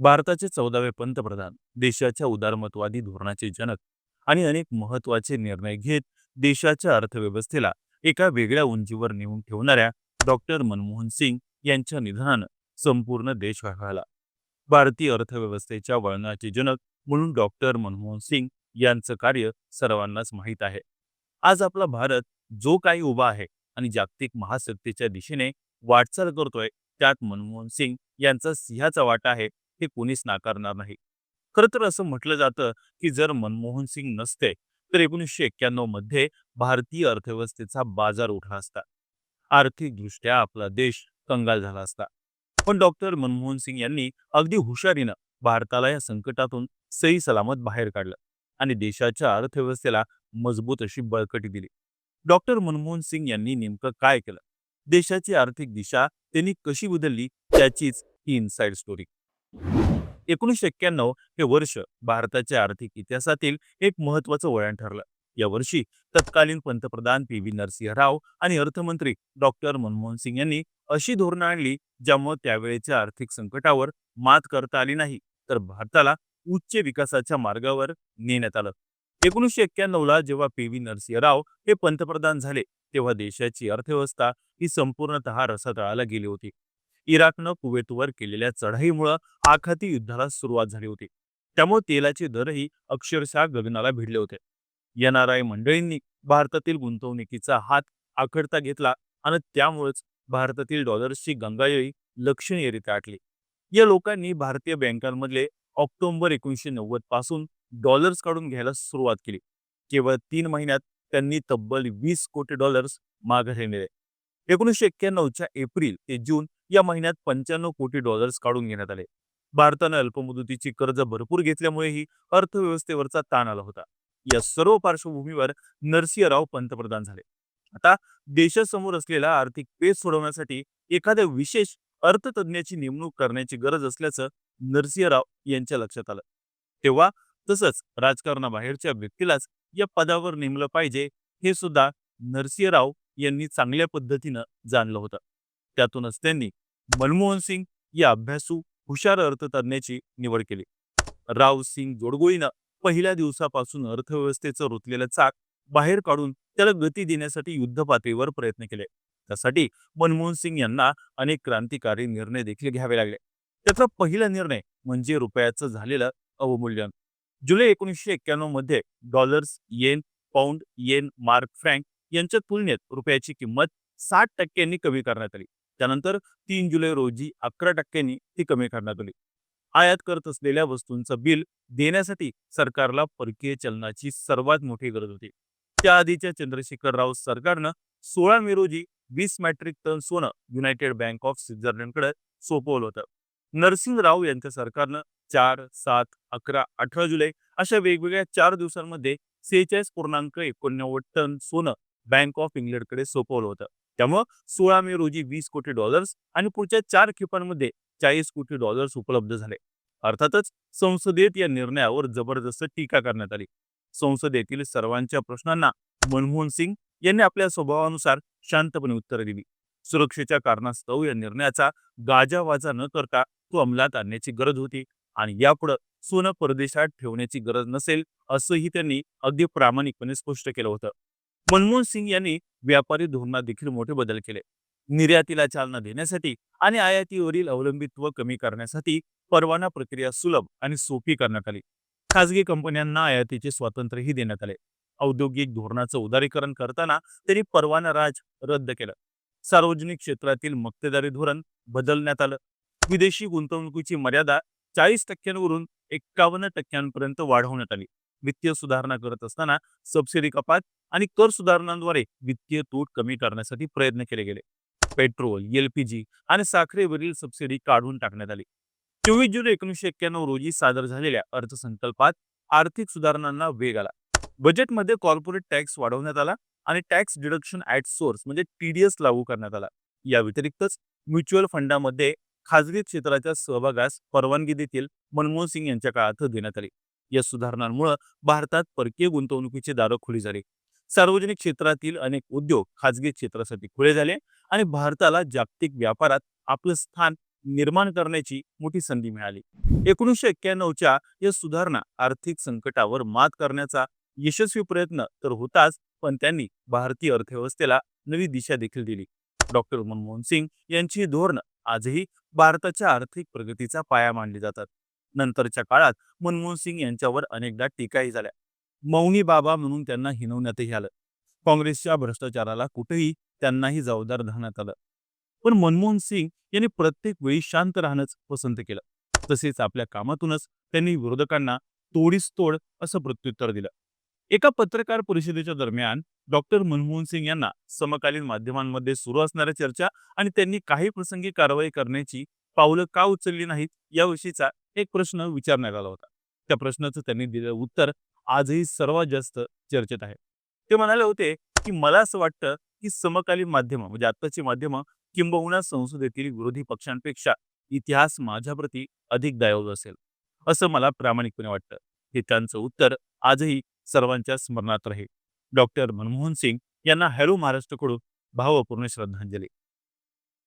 भारताचे चौदावे पंतप्रधान देशाच्या उदारमतवादी धोरणाचे जनक आणि अनेक महत्त्वाचे निर्णय घेत देशाच्या अर्थव्यवस्थेला एका वेगळ्या उंचीवर नेऊन ठेवणाऱ्या डॉक्टर मनमोहन सिंग यांच्या निधनानं संपूर्ण देश हळहळला भारतीय अर्थव्यवस्थेच्या वळणाचे जनक म्हणून डॉक्टर मनमोहन सिंग यांचं कार्य सर्वांनाच माहीत आहे. आज आपला भारत जो काही उभा आहे आणि जागतिक महासत्तेच्या दिशेने वाटचाल करतोय त्यात मनमोहन सिंग यांचा सिंहाचा वाटा आहे हे कोणीच नाकारणार नाही. खरं तर असं म्हटलं जातं की जर मनमोहन सिंग नसते तर एकोणीसशे एक्क्याण्णवमध्ये भारतीय अर्थव्यवस्थेचा बाजार उठला असता. आर्थिकदृष्ट्या आपला देश कंगाल झाला असता. पण डॉक्टर मनमोहन सिंग यांनी अगदी हुशारीनं भारताला या संकटातून सही सलामत बाहेर काढलं आणि देशाच्या अर्थव्यवस्थेला मजबूत अशी बळकटी दिली. डॉक्टर मनमोहन सिंग यांनी नेमकं काय केलं? देशाची आर्थिक दिशा त्यांनी कशी बदलली? त्याचीच ही इनसाइड स्टोरी एकोणीसशे एक्क्याण्णव हे वर्ष भारताच्या आर्थिक इतिहासातील एक महत्वाचं वळण ठरलं. या वर्षी तत्कालीन पंतप्रधान पी व्ही नरसिंह राव आणि अर्थमंत्री डॉक्टर मनमोहन सिंग यांनी अशी धोरणं आणली ज्यामुळे त्यावेळेच्या आर्थिक संकटावर मात करता आली नाही तर भारताला उच्च विकासाच्या मार्गावर नेण्यात आलं. एकोणीसशे एक्क्याण्णव ला जेव्हा पी व्ही नरसिंह राव हे पंतप्रधान झाले तेव्हा देशाची अर्थव्यवस्था ही संपूर्णतः रसातळाला गेली होती. इराकनं कुवेतवर केलेल्या चढाईमुळं आखाती युद्धाला सुरुवात झाली होती. त्यामुळे तेलाचे दरही अक्षरशः गगनाला भिडले होते. एन मंडळींनी भारतातील गुंतवणुकीचा हात आखडता घेतला आणि त्यामुळेच भारतातील डॉलर्सची गंगायळी लक्षणीयरित्या आटली. या लोकांनी भारतीय बँकांमधले ऑक्टोबर एकोणीसशे नव्वदपासून डॉलर्स काढून घ्यायला सुरुवात केली. केवळ तीन महिन्यात त्यांनी तब्बल वीस कोटी डॉलर्स माघारी नेले. एकोणीसशे एक्क्याण्णवच्या एप्रिल ते जून या महिन्यात पंच्याण्णव कोटी डॉलर्स काढून घेण्यात आले. भारतानं अल्पमुदतीची कर्ज भरपूर घेतल्यामुळेही अर्थव्यवस्थेवरचा ताण आला होता. या सर्व पार्श्वभूमीवर नरसिंहराव पंतप्रधान झाले. आता देशासमोर असलेला आर्थिक पेच सोडवण्यासाठी एखाद्या विशेष अर्थतज्ञाची नेमणूक करण्याची गरज असल्याचं नरसिंहराव यांच्या लक्षात आलं. तेव्हा तसंच राजकारणाबाहेरच्या व्यक्तीलाच या पदावर नेमलं पाहिजे हे सुद्धा नरसिंहराव यांनी चांगल्या पद्धतीनं जाणलं होतं. त्यातूनच त्यांनी मनमोहन सिंग या अभ्यासू हुशार अर्थतज्ञाची निवड केली. राव सिंग जोडगोळीनं पहिल्या दिवसापासून अर्थव्यवस्थेचं रुतलेलं चाक बाहेर काढून त्याला गती देण्यासाठी युद्ध पातळीवर प्रयत्न केले. त्यासाठी मनमोहन सिंग यांना अनेक क्रांतिकारी निर्णय देखील घ्यावे लागले. त्याचा पहिला निर्णय म्हणजे रुपयाचं झालेलं अवमूल्यन. जुलै एकोणीसशे एक्क्याण्णवमध्ये dollars yen pound yen mark franc यांच्या तुलनेत रुपयाची किंमत साठ टक्क्यांनी कमी करण्यात आली. त्यानंतर तीन जुलै रोजी अकरा टक्क्यांनी ती कमी करण्यात आली. आयात करत असलेल्या वस्तूंचं बिल देण्यासाठी सरकारला परकीय चलनाची सर्वात मोठी गरज होती. त्याआधीच्या चंद्रशेखर राव सरकारनं सोळा मे रोजी वीस मॅट्रिक टन सोनं युनायटेड बँक ऑफ स्वित्झर्लंडकडे सोपवलं होतं. नरसिंह राव यांच्या सरकारनं चार सात अकरा अठरा जुलै अशा वेगवेगळ्या चार दिवसांमध्ये सेहेचाळीस पूर्णांक एकोणनव्वद टन सोनं बँक ऑफ इंग्लंडकडे सोपवलं होतं. त्यामुळं सोळा मे रोजी वीस कोटी डॉलर्स आणि पुढच्या चार खेपांमध्ये चाळीस कोटी डॉलर्स उपलब्ध झाले. अर्थातच संसदेत या निर्णयावर जबरदस्त टीका करण्यात आली. संसदेतील सर्वांच्या प्रश्नांना मनमोहन सिंग यांनी आपल्या स्वभावानुसार शांतपणे उत्तरं दिली. सुरक्षेच्या कारणास्तव या निर्णयाचा गाजावाजा न करता तो अंमलात आणण्याची गरज होती आणि यापुढे सोनं परदेशात ठेवण्याची गरज नसेल असंही त्यांनी अगदी प्रामाणिकपणे स्पष्ट केलं होतं. मनमोहन सिंग यांनी व्यापारी धोरणात देखील मोठे बदल केले. निर्यातीला चालना देण्यासाठी आणि आयातीवरील अवलंबित्व कमी करण्यासाठी परवाना प्रक्रिया सुलभ आणि सोपी करण्यात आली. खासगी कंपन्यांना आयातीचे स्वातंत्र्यही देण्यात आले. औद्योगिक धोरणाचं उदारीकरण करताना त्यांनी परवाना राज रद्द केलं. सार्वजनिक क्षेत्रातील मक्तेदारी धोरण बदलण्यात आलं. विदेशी गुंतवणुकीची मर्यादा चाळीस टक्क्यांवरून एक्कावन्न टक्क्यांपर्यंत वाढवण्यात आली. वित्तीय सुधारणा करत असताना सबसिडी कपात आणि कर सुधारणांद्वारे वित्तीय तूट कमी करण्यासाठी प्रयत्न केले गेले. पेट्रोल एलपीजी आणि साखरेवरील सबसिडी काढून टाकण्यात आली. चोवीस जुलै एकोणीसशे एक्क्याण्णव रोजी सादर झालेल्या अर्थसंकल्पात आर्थिक सुधारणांना वेग आला. बजेटमध्ये कॉर्पोरेट टॅक्स वाढवण्यात आला आणि टॅक्स डिडक्शन ऍट सोर्स म्हणजे टीडीएस लागू करण्यात आला. या व्यतिरिक्तच म्युच्युअल फंडामध्ये खाजगी क्षेत्राच्या सहभागास परवानगी देखील मनमोहन सिंग यांच्या काळात देण्यात आली. या सुधारणांमुळे भारतात परकीय गुंतवणुकीचे दारं खुली झाली. सार्वजनिक क्षेत्रातील अनेक उद्योग खाजगी क्षेत्रासाठी खुले झाले आणि भारताला जागतिक व्यापारात आपलं स्थान निर्माण करण्याची मोठी संधी मिळाली. एकोणीसशे एक्क्याण्णवच्या या सुधारणा आर्थिक संकटावर मात करण्याचा यशस्वी प्रयत्न तर होताच पण त्यांनी भारतीय अर्थव्यवस्थेला नवी दिशा देखील दिली. डॉक्टर मनमोहन सिंग यांची धोरणं आजही भारताच्या आर्थिक प्रगतीचा पाया मानली जातात. नंतरच्या काळात मनमोहन सिंग यांच्यावर अनेकदा टीकाही झाल्या. मौनी बाबा म्हणून त्यांना हिनवण्यातही आलं. काँग्रेसच्या भ्रष्टाचाराला कुठेही त्यांनाही जबाबदार धरण्यात आलं. पण मनमोहन सिंग यांनी प्रत्येक वेळी शांत राहणंच पसंत केलं. तसेच आपल्या कामातूनच त्यांनी विरोधकांना तोडीस तोड असं प्रत्युत्तर दिलं. एका पत्रकार परिषदेच्या दरम्यान डॉक्टर मनमोहन सिंग यांना समकालीन माध्यमांमध्ये सुरू असणाऱ्या चर्चा आणि त्यांनी काही प्रसंगी कारवाई करण्याची पावलं का उचलली नाहीत याविषयीचा एक प्रश्न विचारण्यात आला होता. त्या प्रश्नाचं त्यांनी दिलेलं उत्तर आजही सर्वात जास्त चर्चेत आहे. ते म्हणाले होते की मला असं वाटतं की समकालीन माध्यमं म्हणजे आत्ताची माध्यमं किंबहुना संसदेतील विरोधी पक्षांपेक्षा इतिहास माझ्याप्रती अधिक दायव असेल असं मला प्रामाणिकपणे वाटतं. हे त्यांचं उत्तर आजही सर्वांच्या स्मरणात राहील. डॉक्टर मनमोहन सिंग यांना हॅलो महाराष्ट्रकडून भावपूर्ण श्रद्धांजली.